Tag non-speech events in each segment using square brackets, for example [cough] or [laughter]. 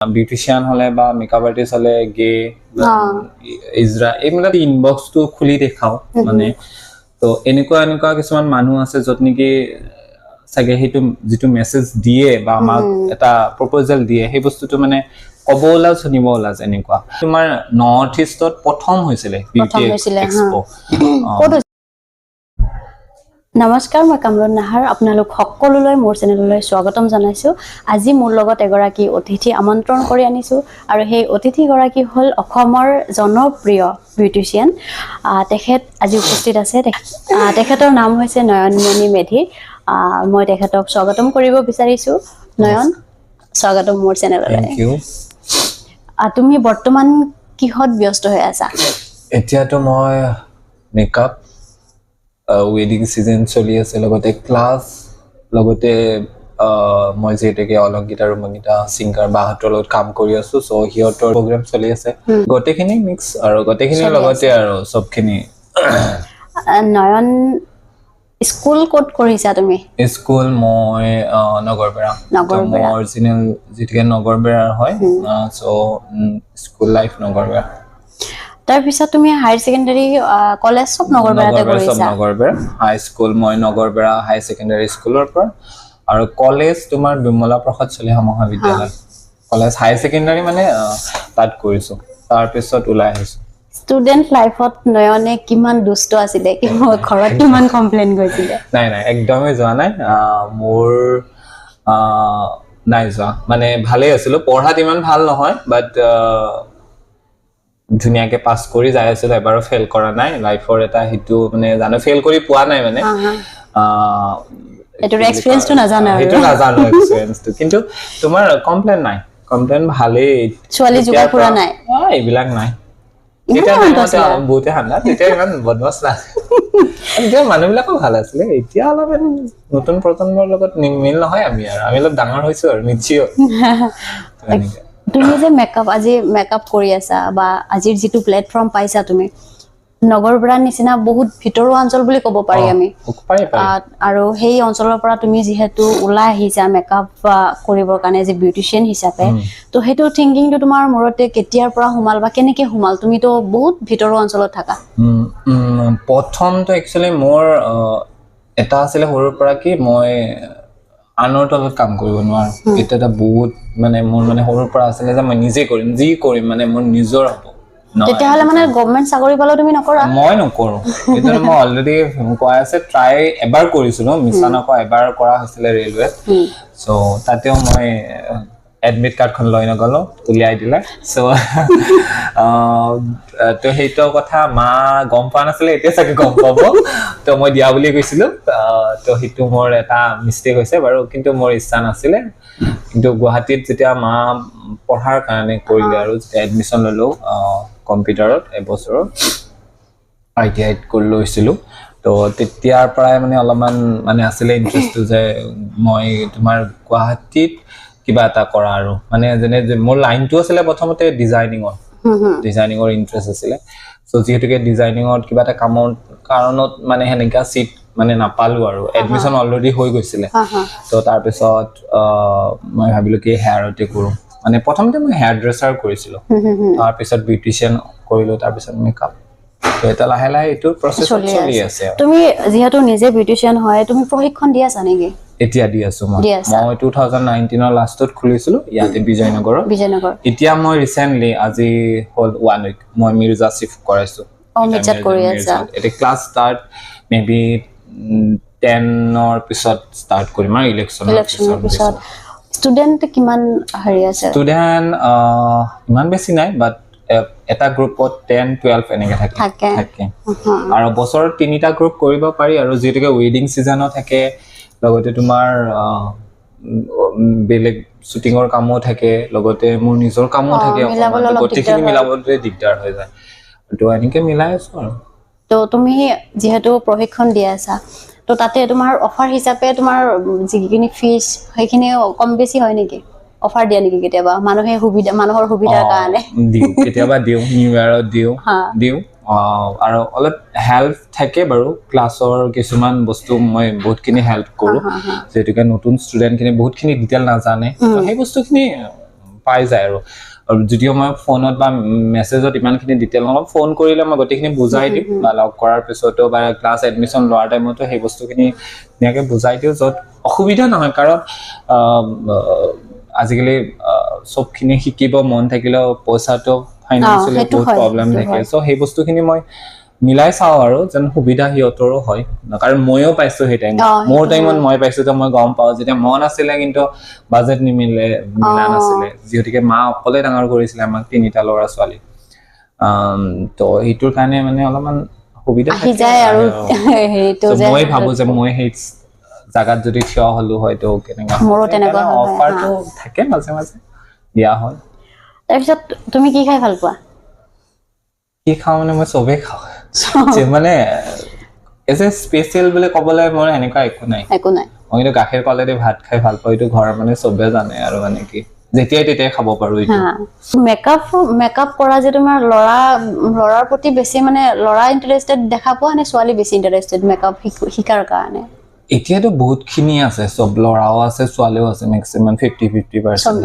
Beautician হলে বা makeup artist হলে গে। ইজৰা এইবিলাক ইনবক্সটো খুলি দেখাও মানে তো এনেকুৱা এনেকুৱা কিছুমান মানুহ আছে য'ত নেকি চাগে সেইটো যিটো মেছেজ দিয়ে বা আমাক এটা প্ৰপ'জেল দিয়ে সেই বস্তুটো মানে ক'ব ওলাজ শুনিব ওলাজ এনেকুৱা তোমাৰ নৰ্থ ইষ্টত প্ৰথম হৈছিলে বিউটি। এক্সপ'? নমস্কাৰ মই কামৰুণ নাহাৰ আপোনালোক সকলোলৈ মোৰ চেনেললৈ স্বাগতম জনাইছোঁ। আজি মোৰ লগত এগৰাকী অতিথি আমন্ত্ৰণ কৰি আনিছোঁ আৰু সেই অতিথিগৰাকী হ'ল অসমৰ জনপ্ৰিয় বিউটিচিয়ান তেখেত আজি উপস্থিত আছে। তেখেতৰ নাম হৈছে নয়নমণি মেধি। মই তেখেতক স্বাগতম কৰিব বিচাৰিছোঁ। নয়ন স্বাগতম মোৰ চেনেললৈ। তুমি বৰ্তমান কিহত ব্যস্ত হৈ আছা? এতিয়াতো মই মেকআপ ৱেডিং ছিজন চলি আছে লগতে ক্লাছ লগতে মই যিহেতুকে অলংকিতা আৰু মংগীতা ছিংগাৰ বাহঁতৰ লগত কাম কৰি আছো চ' সিহঁতৰ প্ৰগ্ৰেম চলি আছে। গোটেইখিনি মিক্স আৰু গোটেইখিনিৰ লগতে আৰু চবখিনি। নয়ন স্কুল ক'ত কৰিছা তুমি? স্কুল মই নগৰবেৰা। মই অৰিজিনেল যিটোকে নগৰবেৰাৰ হয় চ' স্কুল লাইফ নগৰবেৰা। তাৰপিছত তুমি হায়াৰ ছেকেণ্ডাৰী কলেজ চব নগৰবেৰাতে নগৰবেৰা চব কৰিছা? নগৰবেৰা হাই স্কুল মই নগৰবেৰা হাই ছেকেণ্ডাৰী স্কুলৰ পৰা। আৰু কলেজ তোমাৰ বিমলা প্ৰসাদ চলিহা মহাবিদ্যালয় কলেজ হাই ছেকেণ্ডাৰী মানে তাত কৰিছো। তাৰপিছত ওলাই আহিছো। ষ্টুডেণ্ট লাইফত নয়নে কিমান দুষ্ট আছিলে ঘৰত কিমান কমপ্লেইন কৰিছিলে? নাই নাই একদমেই যোৱা নাই। মোৰ নাই যোৱা। মানে ভালেই আছিলো পঢ়াত ইমান ভাল নহয় বাট ধুনীয়াকে পাছ কৰি যাই আছিলো এবাৰো ফেইল কৰা নাই লাইফৰ এটা সেইটো মানে জানো ফেইল কৰি পোৱা নাই মানে হা, হা। আহ, এইটোৰ কি বুলি experience-টো কয়? নাজানো আৰু। সেইটো নাজানো এক্সপিৰিয়েঞ্চটো কিন্তু তোমাৰ কমপ্লেইন নাই কমপ্লেইন ভালেই ছোৱালী জোকা তেতিয়াৰ ফুৰা পৰা- নাই? আহ, এইবিলাক নাই ইমান তেতিয়া শান্ত টাইমতে আছিলা? বহুতে ঠাণ্ডা তেতিয়া ইমান বদমাছ নাই তেতিয়া মানুহবিলাকো ভাল আছিলে এতিয়া অলপ নতুন প্ৰজন্মৰ লগত মিল নহয় আমি আৰু আমি অলপ ডাঙৰ হৈছো আৰু মিচিয়ৰ তুমি যে মেকআপ আজি মেকআপ কৰি আছা বা আজিৰ যিটো প্লেটফৰ্ম পাইছা তুমি নগৰবেৰাৰ নিচিনা বহুত ভিতৰুৱা অঞ্চল বুলি ক'ব পাৰি আমি। আৰু সেই অঞ্চলৰ পৰা তুমি যিহেতু ওলাই আহিছা মেকআপ কৰিবৰ কাৰণে যে বিউটিচিয়ান হিচাপে তো সেইটো থিংকিংটো তোমাৰ মূৰতে কেতিয়াৰ পৰা সোমাল বা কেনেকে সোমাল? তুমিতো বহুত ভিতৰুৱা অঞ্চলত থাকা। প্ৰথমটো একচুৱেলি মোৰ এটা আছিলে সৰুৰ পৰা কি মই আনৰ তলত কাম কৰিব নোৱাৰো। এইটো এটা বহুত মানে মোৰ মানে সৰুৰ পৰা আছিলে যে মই নিজে কৰিম যি কৰিম মানে মোৰ নিজৰ হ'ব। তেতিয়াহ'লে মানে চাকৰি পালেও তুমি নকৰা? মই নকৰো। কিন্তু মই অলৰেডি কৈ আছে ট্ৰাই এবাৰ কৰিছিলো মিছা নকওঁ এবাৰ কৰা হৈছিলে ৰেলৱেত উম। চ' তাতেও মই এডমিট কাৰ্ডখন লৈ নগলো উলিয়াই দিলে। চ' [laughs] তো সেইটো কথা মা গম পোৱা নাছিলে এতিয়া চাগে গম পাব। [laughs] তো মই দিয়া বুলি কৈছিলো। তো সেইটো মোৰ এটা মিষ্টেক হৈছে বাৰু কিন্তু মোৰ ইচ্ছা নাছিলে। কিন্তু গুৱাহাটীত যেতিয়া মা পঢ়াৰ কাৰণে কৰিলে আৰু যেতিয়া এডমিশ্যন ললো কম্পিউটাৰত এবছৰৰ আই টি আইত কৰি লৈছিলোঁ। তো তেতিয়াৰ পৰাই মানে অলপমান মানে আছিলে ইণ্টাৰেষ্টটো যে মই তোমাৰ গুৱাহাটীত কিবা এটা কৰা আৰু। মানে যেনে মোৰ লাইনটো আছিলে প্ৰথমতে ডিজাইনিঙৰ। ডিজাইনিঙৰ ইণ্টাৰেষ্ট আছিলে। চ' যিহেতুকে ডিজাইনিঙত কিবা এটা কামৰ কাৰণত মানে সেনেকা চিট মানে নাপালোঁ আৰু। এডমিশ্যন অলৰেডি হৈ গৈছিলে। তো তাৰপিছত মই ভাবিলোঁ কি হেয়াৰতে কৰোঁ। মানে প্ৰথমতে মই হেয়াৰ ড্ৰেছাৰ কৰিছিলোঁ। তাৰপিছত বিউটিচিয়ান কৰিলোঁ তাৰপিছত মেকআপ এটা লাহে লাহে এইটো প্ৰচেছ চলি আছে। তুমি যিহেতু নিজে বিউটিচিয়ান হয় তুমি প্ৰশিক্ষণ দি আছা নেকি? এতিয়া দি আছো মই। মই টু থাউজেণ্ড নাইনটিনৰ লাষ্টত খুলিছিলো ইয়াতে বিজয়নগৰত বিজয়নগৰ। এতিয়া মই ৰিচেণ্টলি আজি হ'ল ওৱান উইক মই মিৰ্জা চিফ্ট কৰাইছো। এতিয়া ক্লাছ ষ্টাৰ্ট মে বি টেনৰ পিছত ষ্টাৰ্ট কৰিম আৰু ইলেকশ্যনৰ পিছত ষ্টুডেণ্ট কিমান হেৰি আছে? ষ্টুডেণ্ট ইমান বেছি নাই বাট এটা গ্ৰুপত টেন টুৱেলভ এনেকে থাকে। থাকে। আৰু বছৰত তিনিটা গ্ৰুপ কৰিব পাৰি আৰু যিহেতুকে ৱেডিং ছিজনো থাকে লগতে তোমাৰ বেলেগ শ্বুটিঙৰ কামো থাকে লগতে মোৰ নিজৰ কামো থাকে গোটেইখিনি মিলাবলৈ দিগদাৰ হৈ যায়। তো এনেকে মিলাই আছো আৰু। তো তুমি যিহেতু প্ৰশিক্ষণ দি আছা তো তাতে তোমাৰ অফাৰ হিচাপে তোমাৰ যিখিনি ফিজ সেইখিনি কম বেছি হয় নেকি? অফাৰ দিয়া নেকি কেতিয়াবা? মানুহে সুবিধা মানুহৰ সুবিধাৰ অ, কাৰণে। দিওঁ। [laughs] কেতিয়াবা দিওঁ নিউ ইয়েৰত দিওঁ। হা। দিওঁ। আহ, আৰু অলপ হেল্প থাকে বাৰু। ক্লাছৰ কিছুমান বস্তু মই বহুতখিনি হেল্প কৰোঁ। হা, হা। যিহেতুকে নতুন ষ্টুডেণ্টখিনি বহুতখিনি ডিটেইল নাজানে। তো সেই বস্তুখিনি পাই যায় আৰু। আৰু যদিও মই ফোনত বা মেছেজত ইমানখিনি ডিটেইল নলওঁ ফোন কৰিলে মই গোটেইখিনি বুজাই দিম বা লগ কৰাৰ পিছতো বা ক্লাছ এডমিশ্যন লোৱাৰ টাইমতো সেই বস্তুখিনি ধুনীয়াকৈ বুজাই দিওঁ য'ত অসুবিধা নহয়। কাৰণ আহ, আহ, আজিকালি চবখিনি শিকিব মন থাকিলেও পইচাটো ফাইনেন্সিয়েলি সেইটো বহুত প্ৰব্লেম থাকে। চ' সেই বস্তুখিনি মই মিলাই চাওঁ আৰু যেন সুবিধা সিহঁতৰো হয়। কাৰণ ময়ো পাইছো সেই টাইমত মোৰ টাইমত মই পাইছো যে মই গম পাওঁ যেতিয়া মন আছিলে কিন্তু বাজেট নিমিলে মিলা। নাছিলে। যিহেতুকে মা অকলে ডাঙৰ কৰিছিলে আমাক তিনিটা ল'ৰা ছোৱালী। তো সেইটোৰ কাৰণে মানে অলপমান সুবিধা [laughs] মই ভাবো যে মই সেই জাগাত যদি থিয় হলো হয়তো কেনেকুৱা মোৰো তেনেকুৱা হয়, অফাৰটো থাকে মাজে মাজে দিয়া হয়। তাৰপিছত তুমি কি খাই ভাল পোৱা? কি খাওঁ মানে মই চবেই খাওঁ। মানে এজ এ স্পেচিয়েল বুলি ক'বলৈ মোৰ এনেকুৱা একো নাই। একো নাই। মই কিন্তু গাখীৰ কলেদি ভাত খাই ভাল পাওঁ এইটো ঘৰৰ মানে চবে জানে আৰু মানে কি যেতিয়াই তেতিয়াই খাব পাৰো এইটো। মেকআপ মেকআপ কৰা যে তোমাৰ ল'ৰা ল'ৰাৰ প্ৰতি বেছি মানে ল'ৰা ইণ্টাৰেষ্টেড দেখা পোৱা নে ছোৱালী বেছি ইণ্টাৰেষ্টেড মেকআপ শিকাৰ কাৰণে? এতিয়াতো বহুতখিনি আছে চব ল'ৰাও আছে ছোৱালীও আছে মেক্সিমাম ফিফটি ফিফটি পাৰ্চেণ্ট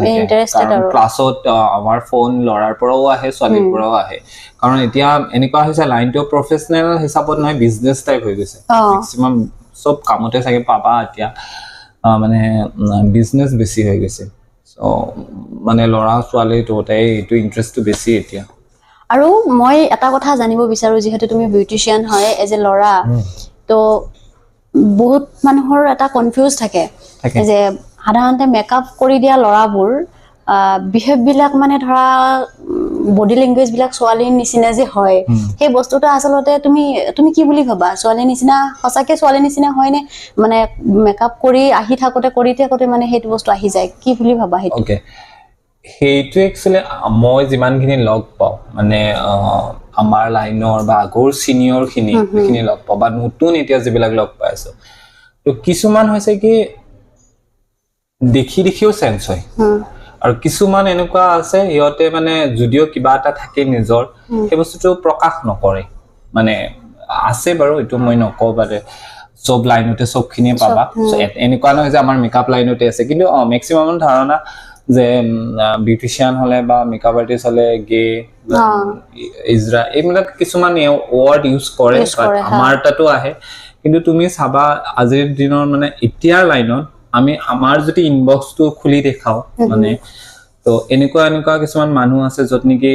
আৰু। ক্লাছত আমাৰ ফোন ল'ৰাৰ পৰাও আহে ছোৱালীৰ পৰাও আহে। কাৰণ এতিয়া এনেকুৱা হৈছে লাইনটো প্ৰফেচনেল হিচাপত নহয় বিজনেছ টাইপ হৈ গৈছে। মেক্সিমাম চব কামতে চাগে পাবা এতিয়া। মানে বিজনেছ বেছি হৈ গৈছে। চ' মানে ল'ৰা ছোৱালী দুয়োটাই এইটো ইণ্টাৰেষ্টটো বেছি এতিয়া। আৰু মই এটা কথা জানিব বিচাৰো যিহেতু তুমি বিউটিচিয়ান হয় এজ এ ল'ৰা তো বহুত মানুহৰ এটা কনফিউজ থাকে। যে সাধাৰণতে মেকআপ কৰি দিয়া ল'ৰাবোৰ বিহেভ বিলাক মানে ধৰা বডি লেংগুৱেজ বিলাক ছোৱালীৰ নিচিনা যে হয়। সেই বস্তুটো আচলতে তুমি তুমি কি বুলি ভাবা? ছোৱালীৰ নিচিনা সঁচাকে ছোৱালীৰ নিচিনা হয় নে মানে মেকআপ কৰি আহি থাকোতে কৰি থাকোতে মানে সেইটো বস্তু আহি যায়। কি বুলি ভাবা সেইটো? সেইটো একচুৱেলি মই যিমানখিনি লগ পাওঁ মানে আমাৰ লাইনৰ বা আগৰ চিনিয়ৰ খিনি যিখিনি লগ পাওঁ বা নতুন এতিয়া যিবিলাক লগ পাই আছো। তো কিছুমান হৈছে কি দেখি দেখিও চেঞ্জ হয়। আৰু কিছুমান এনেকুৱা আছে সিহঁতে মানে যদিও কিবা এটা থাকে নিজৰ সেই বস্তুটো প্ৰকাশ নকৰে। মানে আছে বাৰু এইটো মই নকওঁ বাদে চব লাইনতে চবখিনিয়ে পাবা। এনেকুৱা নহয় যে আমাৰ মেকআপ লাইনতে আছে। কিন্তু অ মেক্সিমাম ধাৰণা যে বিউটিচিয়ান হলে বা মেকআপ আৰ্টিষ্ট হলে গে ইজৰা এইবিলাক কিছুমান ৱৰ্ড ইউজ কৰে। আমাৰ তাতো আহে। কিন্তু তুমি চাবা আজিৰ দিনৰ মানে এতিয়াৰ লাইনত আমি আমাৰ যদি ইনবক্সটো খুলি দেখাও মানে তো এনেকুৱা এনেকুৱা কিছুমান মানুহ আছে য'ত নেকি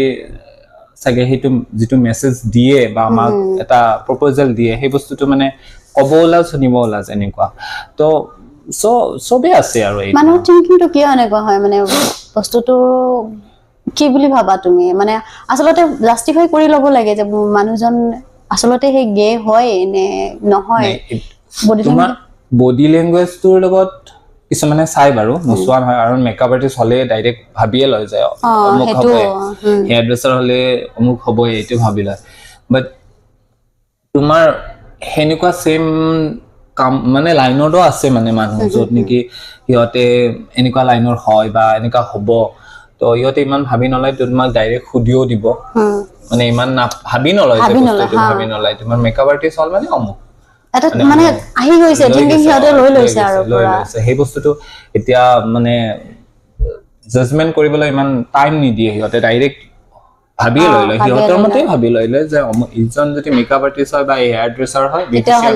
চাগে সেইটো যিটো মেছেজ দিয়ে বা আমাক এটা প্ৰপ'জেল দিয়ে সেই বস্তুটো মানে ক'ব ওলাজ শুনিব ওলাজ এনেকুৱা। তো চবেই আছে আৰু মানুহৰ থিংকিংটো কিয় এনেকুৱা হয়? মানে বস্তুটো কি বুলি ভাবা তুমি? মানে আচলতে জাষ্টিফাই কৰি ল'ব লাগে যে মানুহজন আচলতে সেই গে হয় নে নহয়? বডি তোমাৰ বডি লেংগুৱেজটোৰ লগত কিছুমানে চাই বাৰু নোচোৱা নহয়। আৰু মেকআপ আৰ্টিষ্ট হ'লে ডাইৰেক্ট ভাবিয়ে লয় যে অ অমুক হ'বই। হেয়াৰ ড্ৰেছাৰ হ'লে অমুক হ'বই এইটো ভাবি লয়। বাট তোমাৰ সেনেকুৱা চেম কাম মানে লাইনতো আছে মানে মানুহ য'ত নেকি সিহঁতে এনেকুৱা লাইনৰ হয় বা এনেকুৱা হ'ব। তো সিহঁতে ইমান ভাবি নলয় তোমাক ডাইৰেক্ট সুধিও দিব। মানে ইমান ভাবি নলয় যে বস্তুটো ভাবি নলয়। তোমাৰ মেকআপ আৰ্টিষ্ট হ'ল মানে অমুক। মানে মানে আহি গৈছে লৈ থিংকিং গৈছে, সিহঁতে লৈ লৈছে আৰু লৈ লৈছে। সেই বস্তুটো এতিয়া মানে জাজমেণ্ট কৰিবলৈ ইমান টাইম নিদিয়ে সিহঁতে ডাইৰেক্ট ভাবিয়ে লৈ লয়। সিহঁতৰ লৈ মতে ভাবি লৈ লয় যে ইজন যদি মেকআপ আৰ্টিষ্ট হয় বা হেয়াৰ ড্ৰেছাৰ হয়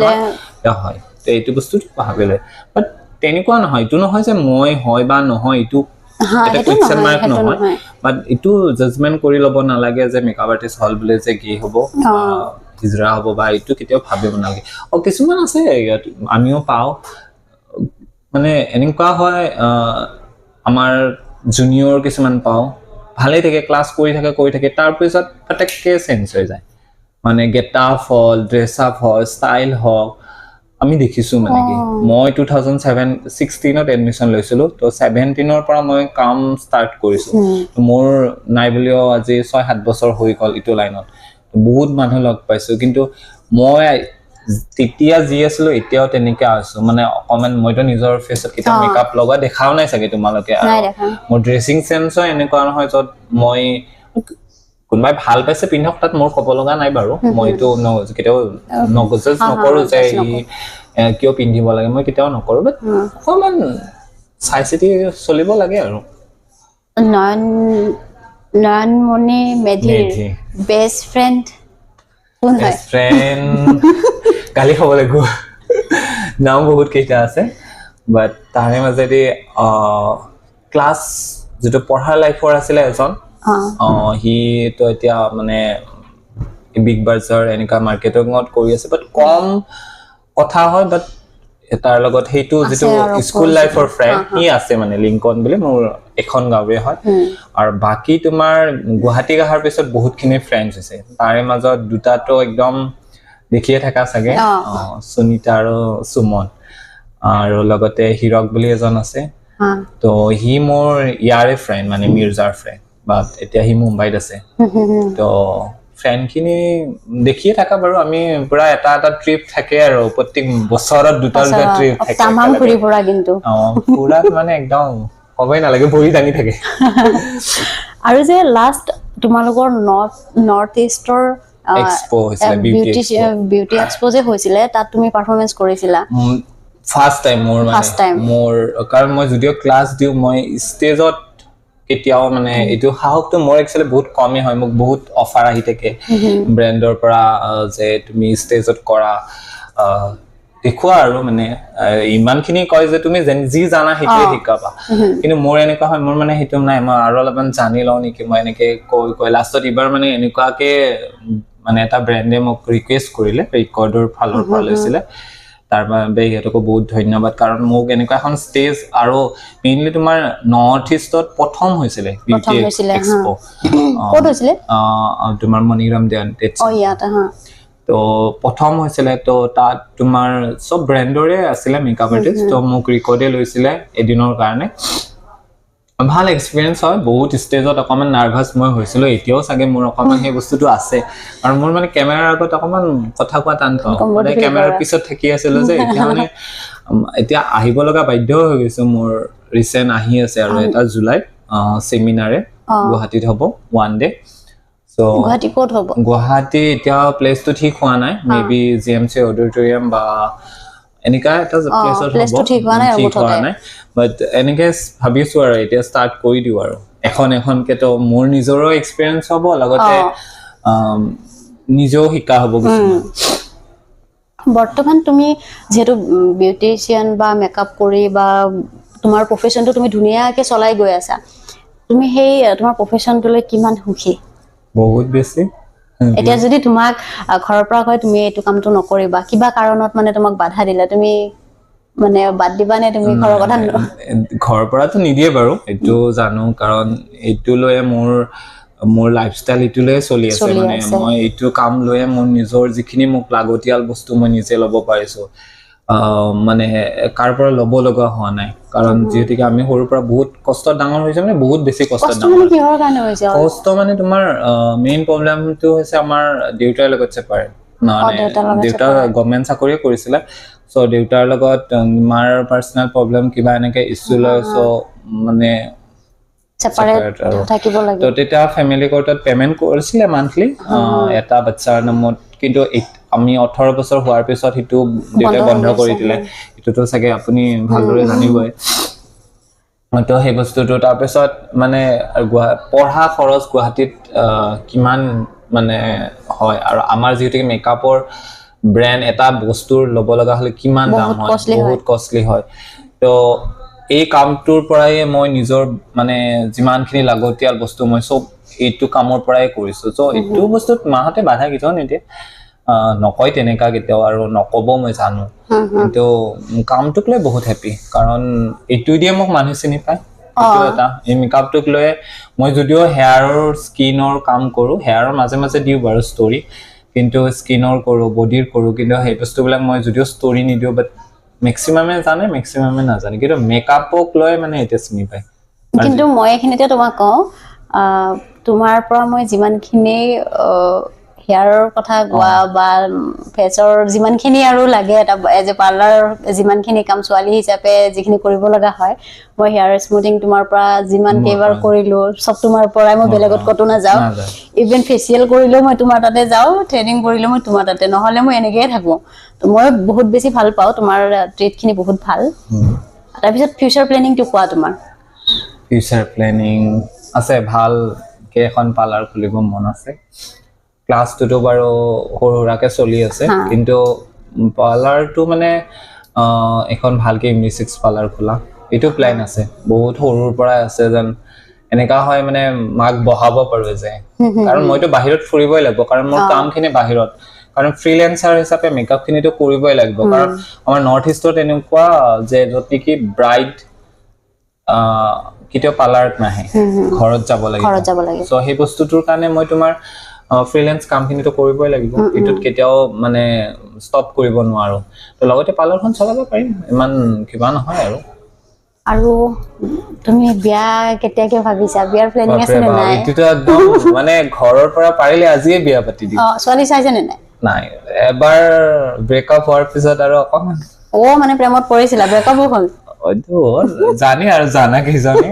হয়, হয়। তো এইটো বস্তুটো ভাবি লয় বাট তেনেকুৱা নহয় এইটো নহয় যে মই হয় বা নহয় এইটো হা, এটা সেইটো কুৱেশ্যন নহয়, মাৰ্ক সেইটো নহয়। নহয়। বাট এইটো জাজমেণ্ট কৰি ল'ব নালাগে যে মেকআপ আৰ্টিষ্ট হ'ল বুলি যে কি হ'ব বা হিজৰা হ'ব বা এইটো কেতিয়াও ভাবিব নালাগে। আৰু কিছুমান আছে আমিও পাওঁ। মানে এনেকুৱা হয় আমাৰ জুনিয়ৰ কিছুমান পাওঁ। ভালেই থাকে ক্লাছ কৰি থাকে কৰি থাকে তাৰপিছত পটককে চেঞ্জ হৈ যায়। মানে গেট আপ হ'ল ড্ৰেছ আপ হ'ল ষ্টাইল হওক আমি দেখিছো মানে কি। মই টু থাউজেণ্ড ছেভেন ছিক্সটিনত এডমিশ্যন লৈছিলোঁ তো ছেভেণ্টিনৰ পৰা মই কাম ষ্টাৰ্ট কৰিছোঁ। মোৰ নাই বুলিও আজি ছয় সাত বছৰ হৈ গ'ল ইটো লাইনত। বহুত মানুহ লগ পাইছো কিন্তু মই তেতিয়া যি আছিলো এতিয়াও তেনেকে আছো। মানে অকমান মইতো নিজৰ ফেচত কেতিয়াও। মেকআপ লগোৱা দেখাও নাই চাগে তোমালোকে মোৰ ড্ৰেছিং চেন্সো এনেকুৱা নহয় য'ত মই কোনোবাই ভাল পাইছে পিন্ধক তাত মোৰ ক'ব লগা নাই বাৰু। মইতো ন- কেতিয়াও নগজেজ নকৰো যে ই কিয় পিন্ধিব লাগে মই কেতিয়াও নকৰো বাট। অকণমান চাই চিতি চলিব লাগে আৰু। নয়ন নয়নমণি মেধিৰ মেধি। বেষ্ট ফ্ৰেণ্ড কোন হয়? ফ্ৰেণ্ড খাব লাগিব। নাম বহুত কেইটা আছে বাট তাৰে মাজেদি ক্লাছ যিটো লাইফৰ আছিলে এজন অঁ। সিটো এতিয়া মানে বিগ বাজাৰ এনেকুৱা মাৰ্কেটিঙত কৰি আছে বাট কম কথা হয় বাট তাৰ লগত সেইটো যিটো স্কুল লাইফৰ ফ্ৰেণ্ড সি আছে মানে লিংকন বুলি মোৰ এখন গাঁৱে হয়। আৰু বাকী তোমাৰ গুৱাহাটী অহাৰ পিছত বহুতখিনি ফ্ৰেণ্ডছ হৈছে। তাৰে মাজত দুটাতো একদম দেখিয়ে থাকা চাগে। সুনীতা আৰু সুমন। আৰু লগতে হিৰক বুলি এজন আছে। তো সি মোৰ ইয়াৰে ফ্ৰেণ্ড মানে মিৰ্জাৰ ফ্ৰেণ্ড বাট এতিয়া সি মুম্বাইত আছে। তো ফ্ৰেণ্ডখিনি দেখিয়ে থাকা বাৰু আমি পুৰা এটা এটা ট্ৰিপ থাকে আৰু প্ৰত্যেক বছৰত দুটা দুটা ট্ৰিপ থাকে পুৰা মানে একদম ক'বই নালাগে ভৰি দাঙি থাকে। [laughs] আৰু যে লাষ্ট তোমালোকৰ নৰ্থ নৰ্থ ইষ্টৰ বিউটি এক্সপ' যে হৈছিলে তাত তুমি পাৰফৰ্মেঞ্চ কৰিছিলা? ফাৰ্ষ্ট টাইম মোৰ First মানে মোৰ কাৰণ মই যদিও ক্লাছ দিওঁ মই ষ্টেজত কেতিয়াও মানে এইটো সাহসটো মোৰ একচুৱেলি বহুত কমেই হয় মোক বহুত অফাৰ আহি থাকে। ব্ৰেণ্ডৰ পৰা যে তুমি ষ্টেজত কৰা আহ, দেখুওৱা আৰু মানে ইমানখিনি কয় যে তুমি যি জানা সেইটোৱে শিকাবা। কিন্তু মোৰ এনেকুৱা হয় মোৰ মানে সেইটো নাই মই আৰু অলপমান জানি লওঁ নেকি মই এনেকে কৈ কৈ লাষ্টত এইবাৰ মানে এনেকুৱাকে মানে এটা ব্ৰেণ্ডে মোক ৰিকুৱেষ্ট কৰিলে ৰেকৰ্ডৰ ফালৰ পৰা লৈছিলে। তাৰ বাবে সিহঁতকো বহুত ধন্যবাদ। কাৰণ মোক এনেকুৱা এখন ষ্টেজ আৰু মেইনলি তোমাৰ নৰ্থ ইষ্টত প্ৰথম হৈছিলে বিউটি এক্সপ' তোমাৰ মণিৰাম তো প্ৰথম হৈছিলে তো তাত তোমাৰ চব ব্ৰেণ্ডৰে আছিলে মেকআপ আৰ্টিষ্ট তো মোক ৰেকৰ্ডে লৈছিলে এদিনৰ কাৰণে। ভাল এক্সপিৰিয়েঞ্চ হয় বহুত ষ্টেজত অকণমান নাৰ্ভাছ মই হৈছিলোঁ এতিয়াও চাগে মোৰ অকণমান সেই বস্তুটো আছে। আৰু মোৰ মানে কেমেৰাৰ আগত অকণমান কথা কোৱা টান পাওঁ। মানে কেমেৰাৰ। পিছত থাকি আছিলোঁ যে এতিয়া মানে এতিয়া আহিব লগা বাধ্য হৈ গৈছো। মোৰ ৰিচেণ্ট আহি আছে আৰু এটা জুলাইত চেমিনাৰে। গুৱাহাটীত হ'ব ওৱান ডে গুৱাহাটী ক'ত হ'ব? গুৱাহাটী এতিয়া প্লেচটো ঠিক হোৱা নাই। Maybe G M C auditorium বা এনেকা এটা প্লেচত হ'ব। ঠিক হোৱা নাই। বাট এনেকে ভাবিছো আৰু এতিয়া ষ্টাৰ্ট কৰি দিওঁ আৰু। এখন এখনকে তো মোৰ নিজৰো এক্সপিৰিয়েঞ্চ হ'ব লগতে নিজেও শিকা হ'ব কিছুমান। বৰ্তমান তুমি যিহেতু বিউটিচিয়ান বা মেকআপ কৰি বা তোমাৰ প্ৰফেশ্যনটো তুমি ধুনীয়াকে চলাই গৈ আছা তুমি সেই তোমাৰ প্ৰফেশ্যনটোলৈ কিমান সুখী? বহুত বেছি। এতিয়া যদি তোমাক ঘৰৰ পৰা কয় তুমি এইটো কামটো নকৰিবা কিবা কাৰণত মানে তোমাক বাধা দিলে তুমি মানে বাদ দিবা নে তুমি ঘৰৰ কথা ঘৰৰ পৰাতো নিদিয়ে বাৰু এইটো জানো কাৰণ এইটো লৈয়ে মোৰ মোৰ লাইফষ্টাইল এইটো লৈয়ে চলি আছে মানে। মই এইটো কাম লৈয়ে মোৰ নিজৰ যিখিনি মোক লাগতিয়াল বস্তু মই নিজে ল'ব পাৰিছো। মানে কাৰ পৰা ল'ব লগা হোৱা নাই কাৰণ যিহেতুকে আমি সৰুৰ পৰা বহুত কষ্টত ডাঙৰ হৈছে মানে বহুত বেছি কষ্টত কষ্ট মানে কষ্ট মানে তোমাৰ মেইন প্ৰব্লেমটো হৈছে আমাৰ দেউতাৰ লগত লগত দেউতা গভমেণ্ট চাকৰিয়ে কৰিছিলে। চ' দেউতাৰ লগত মাৰ পাৰ্চনেল প্ৰব্লেম কিবা এনেকে ইছ্যু লয় চ' মানে তো তেতিয়া ফেমিলি কোৰ্টত পে'মেণ্ট কৰিছিলে মান্থলি এটা বাচ্ছাৰ নামত কিন্তু আমি ওঠৰ বছৰ হোৱাৰ পিছত সেইটো দেউতাই বন্ধ কৰি দিলে। সেইটোতো চাগে আপুনি ভালদৰে জানিবই। তো সেই বস্তুটো তাৰপিছত মানে পঢ়া খৰচ গুৱাহাটীত কিমান মানে হয় আৰু আমাৰ যিহেতুকে মেকআপৰ ব্ৰেণ্ড এটা বস্তুৰ ল'ব লগা হ'লে কিমান দাম হয়। বহুত কষ্টলি হয়। তো এই কামটোৰ পৰাই মই নিজৰ মানে যিমানখিনি লাগতিয়াল বস্তু মই চব এইটো কামৰ পৰাই কৰিছো। চ' এইটো বস্তুত মাহঁতে বাধা কেতিয়াও নিদিয়ে। নকয় তেনেকা কেতিয়াও আৰু নকব মই জানো। কিন্তু কামটোক লৈ বহুত হেপী কাৰণ এইটো দিয়ে মোক মানুহ চিনি পায়। এইটো এটা। এই মেকআপটোক লৈ মই যদিও হেয়াৰৰ স্কিনৰ কাম কৰোঁ হেয়াৰৰ মাজে মাজে দিওঁ বাৰু ষ্টৰি কিন্তু স্কিনৰ কৰোঁ বডিৰ কৰোঁ কিন্তু সেই বস্তুবিলাক মই যদিও ষ্টৰি নিদিওঁ বাট মেক্সিমামে জানে মেক্সিমামে নাজানে। কিন্তু মেকআপক লৈ মানে এতিয়া চিনি পায়। কিন্তু মই এইখিনিতে তোমাক কওঁ তোমাৰ পৰা মই যিমানখিনি হেয়াৰৰ কথা কোৱা বা ফেচৰ যিমানখিনি আৰু লাগে এটা এজ এ পাৰ্লাৰ যিমানখিনি কাম ছোৱালী হিচাপে যিখিনি কৰিব লগা হয় মই হেয়াৰ স্মুথিং তোমাৰ পৰা যিমান কেইবাৰ। কৰিলো চব তোমাৰ পৰাই মই বেলেগত ক'তো নাযাওঁ। ইভেন ফেচিয়েল কৰিলেও মই তোমাৰ তাতে যাওঁ থ্ৰেডিং কৰিলেও মই তোমাৰ তাতে নহ'লে মই এনেকৈয়ে থাকোঁ। তো মই বহুত বেছি ভাল পাওঁ তোমাৰ ট্ৰিটখিনি বহুত ভাল। তাৰপিছত ফিউচাৰ প্লেনিংটো কোৱা তোমাৰ? ফিউচাৰ প্লেনিং আছে ভালকে এখন পাৰ্লাৰ খুলিব মন আছে। ক্লাছটোতো বাৰু সৰু সুৰাকে চলি আছে। কিন্তু পাৰ্লাৰটো মানে এখন ভালকে ইউনিচেক্স পাৰ্লাৰ খোলা। এইটো প্লেন আছে। বহুত সৰুৰ পৰাই আছে যেন এনেকা হয় মানে মাক বহাব পাৰো যে। কাৰণ মইতো বাহিৰত ফুৰিবই লাগিব। কাৰণ মোৰ কামখিনি বাহিৰত। কাৰণ ফ্ৰিলেন্সাৰ হিচাপে মেকআপ খিনিতো কৰিবই লাগিব। কাৰণ আমাৰ নৰ্থ ইষ্টত এনেকুৱা যে য'ত নেকি ব্ৰাইড কেতিয়াও পাৰ্লাৰত নাহে। ঘৰত যাব লাগিব। ঘৰত যাব লাগে। চ' সেই বস্তুটোৰ কাৰণে মই তোমাৰ ফ্ৰিলেন্স কামখিনিতো কৰিবই লাগিব। এইটোত কেতিয়াও মানে ষ্টপ কৰিব নোৱাৰো। তো লগতে পাৰ্লাৰখন চলাব পাৰিম ইমান কিবা নহয় আৰু। আৰু তুমি বিয়া কেতিয়াকে ভাবিছা? বিয়াৰ প্লেনিং আছে নে নাই? এইটোতো একদম মানে ঘৰৰ পৰা পাৰিলে আজিয়ে বিয়া পাতি দিম। অ ছোৱালী চাইছে নে নাই? নাই এবাৰ ব্ৰেকআপ হোৱাৰ পিছত আৰু অকমান অ মানে প্ৰেমত পৰিছিলা ব্ৰেকআপো হ'ল? হয়তো জানে আৰু জানা কেইজনে।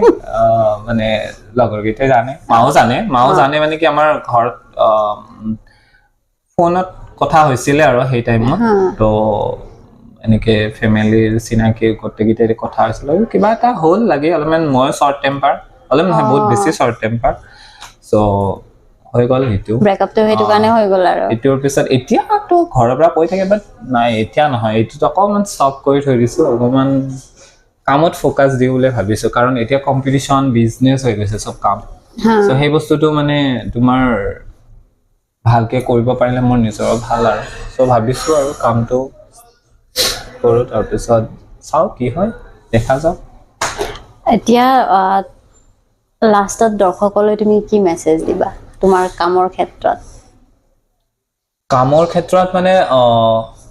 মানে লগৰ কেইটাই জানে মাও জানে মাও জানে মানে কি আমাৰ ঘৰত ফোনত কথা হৈছিলে আৰু সেই টাইমত। তো এনেকে ফেমিলিৰ চিনাকি গোটেইকেইটাই কথা হৈছিলে আৰু কিবা এটা হ'ল লাগে অলপমান মই শ্বৰ্ট টেম্পাৰ অলপ নহয় বহুত বেছি শ্বৰ্ট টেম্পাৰ চ' হৈ গ'ল সেইটো। ব্ৰেকআপটো সেইটো কাৰণে হৈ গ'ল আৰু। এইটোৰ পিছত এতিয়াতো ঘৰৰ পৰা কৈ থাকে বাট নাই এতিয়া নহয়। এইটোতো অকণমান ষ্টপ কৰি থৈ দিছো অকণমান কামত ফ'কাছ দিওঁ বুলি ভাবিছো কাৰণ এতিয়া কম্পিটিশ্যন বিজনেছ হৈ গৈছে চব কাম। চ' সেই বস্তুটো মানে তোমাৰ ভালকে কৰিব পাৰিলে মোৰ নিজৰ ভাল আৰু। চ' ভাবিছো আৰু কামটো কৰোঁ তাৰপিছত চাওঁ কি হয় দেখা যাওক। এতিয়া লাষ্টত দৰ্শকলৈ তুমি কি মেছেজ দিবা তোমাৰ কামৰ ক্ষেত্ৰত? কামৰ ক্ষেত্ৰত মানে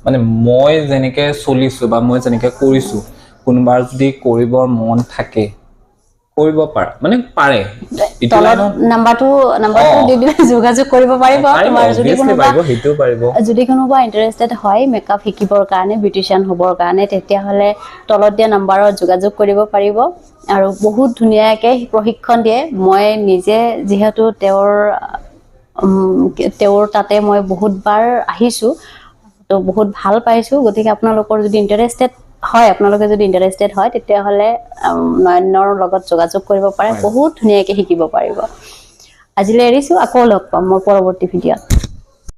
মানে মই যেনেকে চলিছো বা মই যেনেকে কৰিছো কোনোবাৰ যদি কৰিবৰ মন থাকে কৰিব পাৰা মানে পাৰে। তলত নাম্বাৰটো নাম্বাৰটো দি দিলে যোগাযোগ কৰিব পাৰিব। তোমাৰ যদি কোনোবা যদি কোনোবা ইণ্টাৰেষ্টেড হয় মেকআপ শিকিবৰ কাৰণে বিউটিচিয়ান হ'বৰ কাৰণে তেতিয়াহ'লে তলত দিয়া নাম্বাৰত যোগাযোগ কৰিব পাৰিব। আৰু বহুত ধুনীয়াকৈ প্ৰশিক্ষণ দিয়ে। মই নিজে যিহেতু তেওঁৰ তেওঁৰ তাতে মই বহুতবাৰ আহিছোঁ। তো বহুত ভালো পাইছোঁ। গতিকে আপোনালোকৰ যদি ইণ্টাৰেষ্টেড হয় আপোনালোকে যদি ইণ্টাৰেষ্টেড হয় তেতিয়াহ'লে নয়নৰ লগত যোগাযোগ কৰিব পাৰে। বহুত ধুনীয়াকৈ শিকিব পাৰিব। আজিলৈ এৰিছোঁ আকৌ লগ পাম মোৰ পৰৱৰ্তী ভিডিঅ'ত।